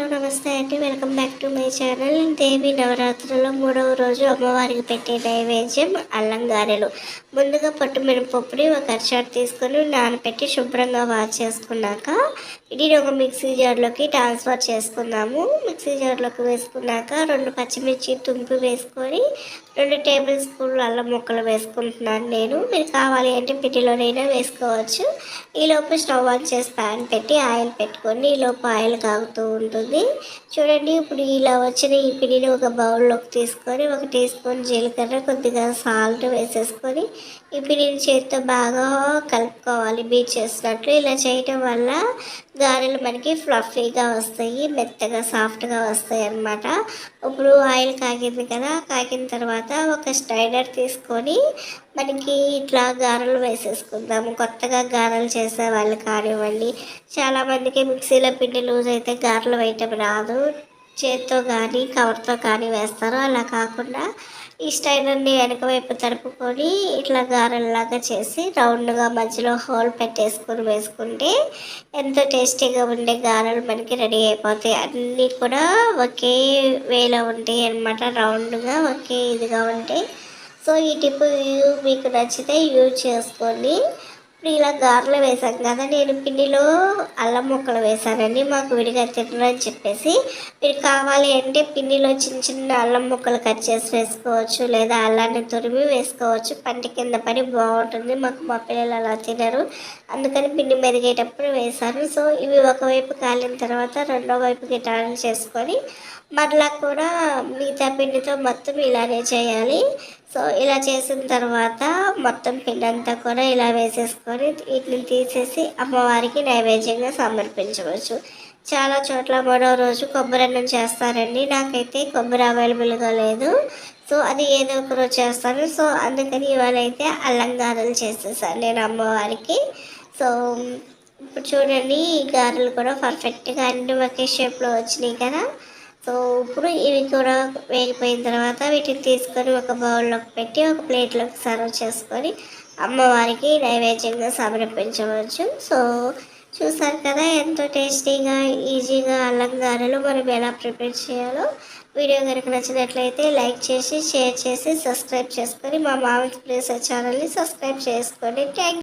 Hello నమస్తే అండి. Welcome back to my channel. Devi నవరాత్రుల్లో మూడవ రోజు అమ్మవారికి పెట్టే నైవేద్యం అల్లం గారెలు ముందుగా పట్టు మినపప్పుని ఒక అరచాటు తీసుకొని నానబెట్టి శుభ్రంగా వాష్ చేసుకున్నాక ఇది ఒక మిక్సీ జార్లోకి ట్రాన్స్ఫర్ చేసుకున్నాము. మిక్సీ జార్లోకి వేసుకున్నాక రెండు పచ్చిమిర్చి తుంపి వేసుకొని రెండు టేబుల్ స్పూన్లు అల్లం ముక్కలు వేసుకుంటున్నాను నేను. మీరు కావాలి అంటే పిటిలోనైనా వేసుకోవచ్చు. ఈలోపు స్టవ్ ఆన్ చేసి ప్యాన్ పెట్టి ఆయిల్ పెట్టుకొని ఈలోపు ఆయిల్ కాగుతూ ఉంటుంది. చూడండి ఇప్పుడు ఇలా వచ్చిన ఈ పిండిని ఒక బౌల్లోకి తీసుకొని ఒక టీ స్పూన్ జీలకర్ర కొద్దిగా సాల్ట్ వేసేసుకొని ఈ పిండిని చేతితో బాగా కలుపుకోవాలి. బీట్ చేసినట్లు ఇలా చేయటం వల్ల గారెలు మనకి ఫ్లఫీగా వస్తాయి మెత్తగా సాఫ్ట్గా వస్తాయి అన్నమాట. ఇప్పుడు ఆయిల్ కాగింది కదా కాగిన తర్వాత ఒక స్టైనర్ తీసుకొని మనకి ఇట్లా గారెలు వేసేసుకుందాము కొత్తగా గారెలు చేసే వాళ్ళు కానివ్వండి. చాలామందికి మిక్సీలో పిండి లూజ్ అయితే గారెలు వేయటం రాదు. చేత్తో కానీ కవర్తో కానీ వేస్తారు. అలా కాకుండా ఈ స్టైనర్ని వెనక వైపు తడుపుకొని ఇట్లా గారెల్లాగా చేసి రౌండ్గా మధ్యలో హోల్ పెట్టేసుకొని వేసుకుంటే ఎంతో టేస్టీగా ఉండే గారెలు మనకి రెడీ అయిపోతాయి. అన్నీ కూడా ఒకే వేలో ఉంటాయి అనమాట రౌండ్గా ఒకే ఇదిగా ఉంటాయి. సో ఈ టిప్ మీకు నచ్చితే యూజ్ చేసుకోండి ఇప్పుడు ఇలా గారెలు వేసాం కదా నేను పిండిలో అల్లం ముక్కలు వేసానండి మాకు విడిగా తినరని చెప్పేసి మీరు కావాలి అంటే పిండిలో చిన్న చిన్న అల్లం ముక్కలు కట్ చేసి వేసుకోవచ్చు లేదా అల్లాన్ని తురిమి వేసుకోవచ్చు. పంట కింద పడి బాగుంటుంది మాకు మా పిల్లలు అలా తినరు. అందుకని పిండి మెరిగేటప్పుడు వేసాను సో ఇవి ఒకవైపు కాలిన తర్వాత రెండో వైపుకి టర్న్ చేసుకొని మరలా కూడా మిగతా పిండితో మొత్తం ఇలానే చేయాలి. సో ఇలా చేసిన తర్వాత మొత్తం పిండి అంతా కూడా ఇలా వేసేసుకొని వీటిని తీసేసి అమ్మవారికి నైవేద్యంగా సమర్పించవచ్చు. చాలా చోట్ల మరో రోజు కొబ్బరి అన్నం చేస్తారండి. నాకైతే కొబ్బరి అవైలబుల్గా లేదు. సో అది ఏదో ఒక రోజు చేస్తాను. సో అందుకని ఇవాళ అయితే అలంకారాలు చేసేసాను నేను అమ్మవారికి. సో ఇప్పుడు చూడండి ఈ గారెలు కూడా పర్ఫెక్ట్గా అన్ని ఒకే షేప్లో వచ్చినాయి కదా. సో ఇప్పుడు ఇవి కూడా వేగిపోయిన తర్వాత వీటిని తీసుకొని ఒక బౌల్లోకి పెట్టి ఒక ప్లేట్లోకి సర్వ్ చేసుకొని అమ్మవారికి నైవేద్యంగా సమర్పించవచ్చు. సో చూసారు కదా ఎంతో టేస్టీగా ఈజీగా అలంకారాలు మనం ఎలా ప్రిపేర్ చేయాలో. వీడియో కనుక నచ్చినట్లయితే లైక్ చేసి షేర్ చేసి సబ్స్క్రైబ్ చేసుకొని మా మామిడి ప్లేస్ ఛానల్ని సబ్స్క్రైబ్ చేసుకోండి. థ్యాంక్